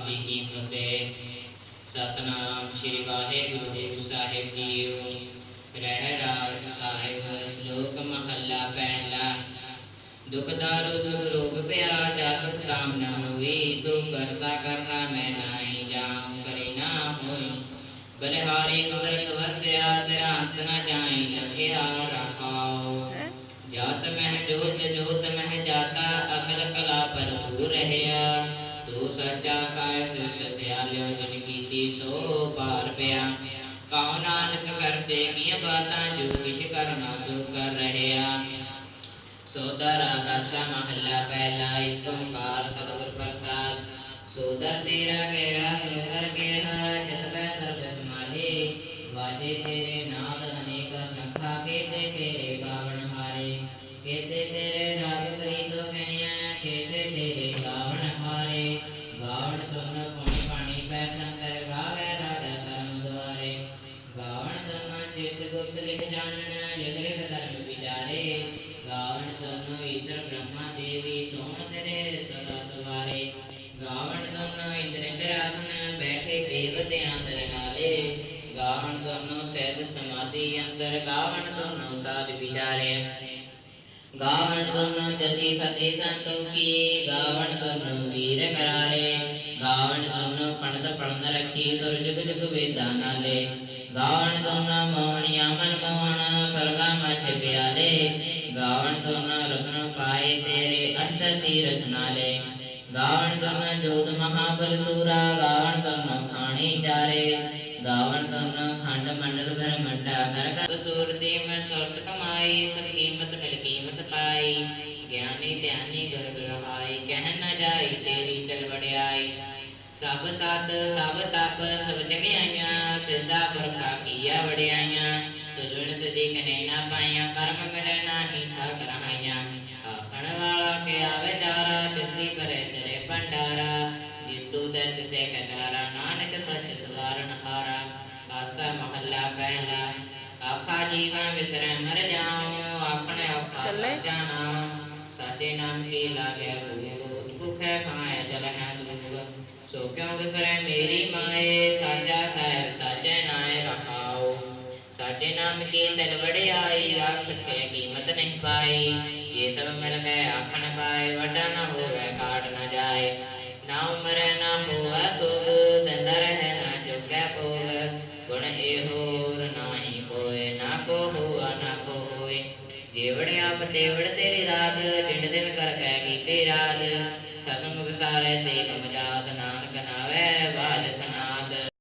ਵਾਹਿਗੁਰੂ ਜੀ ਕੀ ਸਤਨਾਮ ਸ੍ਰੀ ਵਾਹਿਗੁਰੂ ਦੇਵ ਸਾਹਿਬ ਜੀਓ। ਰਹਿ ਰਾਸ ਸਾਹਿਬ, ਸ਼ਲੋਕ ਮਹੱਲਾ ਪਹਿਲਾ। ਦੁਖ ਦਾਰੂ ਸੁਖ ਰੋਗ ਪਿਆ ਜਾ ਸੁਖ ਕਾਮ ਨ ਹੋਈ ਤੂੰ ਕਰਤਾ ਕਰਨਾ ਮੈਂ ਨਾਹੀ ਜਾਉ, ਕਰੇ ਨਾ ਹੋਈ। ਬਲਿਹਾਰੀ ਕੁਦਰਤ ਵਸਿਆ ਤੇਰਾ ਅੰਤ ਨ ਜਾਈ, ਲਖਿਆ ਰਹਾਉ। ਜਾਤ ਮਹਿ ਜੋਤ ਜੋਤ ਮਹਿ ਜਾਤਾ, ਅਕਲ ਕਲਾ ਭਰਪੂਰ ਰਹਿਆ। ਤੂੰ ਸੱਚਾ ਸਾਹਿਬ ਸਿਫਤ ਸਿਆਲਿਓ ਜਿਨ ਕੀਤੀ ਸੋ ਪਾਰ ਪਿਆ। ਕਉ ਨਾਨਕ ਕਰਤੇ ਕੀਆਂ ਬਾਤਾਂ ਜੋ ਕਿਛ ਕਰਨਾ ਸੋ ਕਰ ਰਹਿਆ। ਸੋਦਰ ਆਗਾਸਾ ਮਹੱਲਾ ਪਹਿਲਾ, ਇੱਕ ਸਤਿਗੁਰ ਪ੍ਰਸਾਦ। ਸੋਦਰ ਤੇਰਾ ਗਿਆ ਸੋਦਰ ਗਿਆ, ਜਤ ਬੈ ਸਰਬ ਸਮਾਲੇ ਵਾਜੇ ਤੇਰੇ ਨਾਦ ਅਨੇਕ ਸੰਖਾ ਕੇਤੇ ਤੇਰੇ ਗਾਵਨ ਤੁਨ ਈਸ਼ਰ ਬ੍ਰਹਮਾ ਦੇਵੀ ਸੋਮ ਤੇਰੇ ਸਦਾ ਤੁਵਾਰੇ ਗਾਵਨ ਬੈਠੇ ਦੇਵਤਿਆਂ ਦਰ ਨਾਲੇ। ਗਾਵਨ ਸਹਿਜ ਸਮਾਧੀ ਅੰਦਰ ਗਾਵਨ ਤੁਨ ਸਾਧ ਵਿਚਾਰੇ। ਗਾਵਣ ਤੁਨ ਜਤੀ ਸਤੀ ਸੰਤੋਖੀ, ਗਾਵਣ ਤੁਨ ਵੀਰ ਕਰਾਰੇ। ਗਾਵਣ ਤੁਨ ਪਣਤ ਪੜਨ ਰੱਖੀ ਸੁਰ ਜੁਗ ਜੁਗ ਵੇਦਾਂ ਨਾਲੇ। ਗਾਵਣ ਤੁਨ ਮੋਹਣਿਆ ਮਨ ਮੋਹਣ ਸਰਗਾ ਮਛ ਪਿਆਲੇ ਗਾਵਣ ਤੁਨ ਪਾਏ ਤੇਰੇ ਅਰਸ਼ਤੀ ਰਤਨਾਲੇ ਗਾਵਣ ਤੁਨ ਜੋਤ ਮਹਾਬਲ ਸੂਰਾ ਗਾਵਣ ਤੁਨ ਖਾਣੀ ਚਾਰੇ। ਗਾਵਣ ਤੁਨ ਖੰਡ ਮੰਡਲ ਬ੍ਰਹਮੰਡਾ ਕਰ ਕਰ। ਸੂਰਤੀ ਮੈਂ ਸੁਰਤ ਕਮਾਈ, ਸਭ ਕੀਮਤ ਮਿਲ ਕੀਮਤ ਪਾਈ। ਗਿਆਨੀ ਧਿਆਨੀ ਗੁਰ ਗਹਾਈ ਕਹਿ ਨ ਜਾਈ ਤੇਰੀ ਤਲ ਵਡਿਆਈ। ਸਭ ਸਤ, ਸਭ ਤਪ, ਸਭ ਜਗਿਆਈਆਂ, ਸਿੱਧਾ ਪੁਰਖਾ ਕੀਆ ਵਡਿਆਈਆਂ। ਤੁਜਣ ਸਦੀ ਕਨੇ ਨਾ ਪਾਈਆਂ, ਕਰਮ ਮਿਲੇ ਵਾਲਾ ਕੇ ਆਵੇ ਚਾਰਾ ਸਿੱਧੀ ਕਰੇ ਤੇਰੇ ਭੰਡਾਰਾ। ਜਿਸ ਤੂ ਦੇ ਤਿਸੇ ਕਟਾਰਾ ਨਾਨਕ ਸੱਚ ਸਵਾਰਨ ਹਾਰਾ। ਆਸਾ ਮਹੱਲਾ ਪਹਿਲਾ ਆਖਾ ਜੀਵਨ ਵਿਸਰੈ ਮਰ ਜਾਉ ਆਪਣੇ ਔਖਾ ਚੱਲੇ। ਸੱਚਾ ਨਾਮ। ਕੀ ਲਾਗੈ ਭੂਗ ਭੁਖੈ ਖਾਏ ਜਲ ਹੈ ਦੂਗ। ਸੋ ਕਿਉ ਵਿਸਰੈ ਮੇਰੀ ਮਾਏ ਸਾਚਾ ਸਾਹਿਬ ਸਾਚੇ ਨਾਏ ਰਹਾਉ। ਸਾਚੇ ਨਾਮ ਕੀ ਤਨ ਵੜਿਆਈ ਆਖ ਸਕੇ ਕੀਮਤ ਨਹੀਂ ਪਾਈ। ਸਭ ਮਿਲ ਕੇ ਆਖਣ ਪਾਏ, ਵੱਡਾ ਨਾ ਹੋਵੇ, ਕਾਟ ਨਾ ਜਾਏ। ਨਾ ਉਮਰੈ ਨਾ ਹੋਵੇ ਸੁਭ ਦੰਦਾ ਰਹਿ ਨਾ ਚੁੱਕੈ ਭੋਗ। ਗੁਣ ਇਹੋ ਨਾਹੀ ਕੋਏ ਨਾ ਕੋ ਹੁਆ, ਨਾ ਕੋ ਹੋਏ। ਜੇਵੜ ਆਪ ਤੇਵੜ ਤੇਰੀ ਰਾਜ ਦਿਨ ਦਿਨ ਕਰ ਕੈ ਕੀਤੇ ਰਾਜ ਸਤਮ ਵਿਸਾਰੇ ਤੇ ਕਮ ਜਾਤ ਨਾਨਕ